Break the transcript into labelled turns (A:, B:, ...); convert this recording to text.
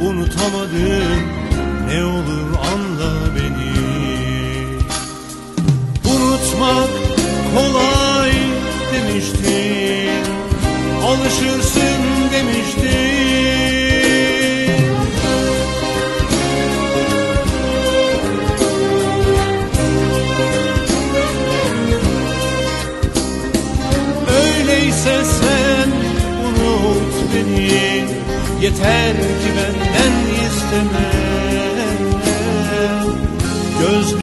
A: Unutamadım. Ne olur anla beni. Unutmak kolay demiştin Alışırsın demiştin Öyleyse sen unut beni Yeter ki benden isteme.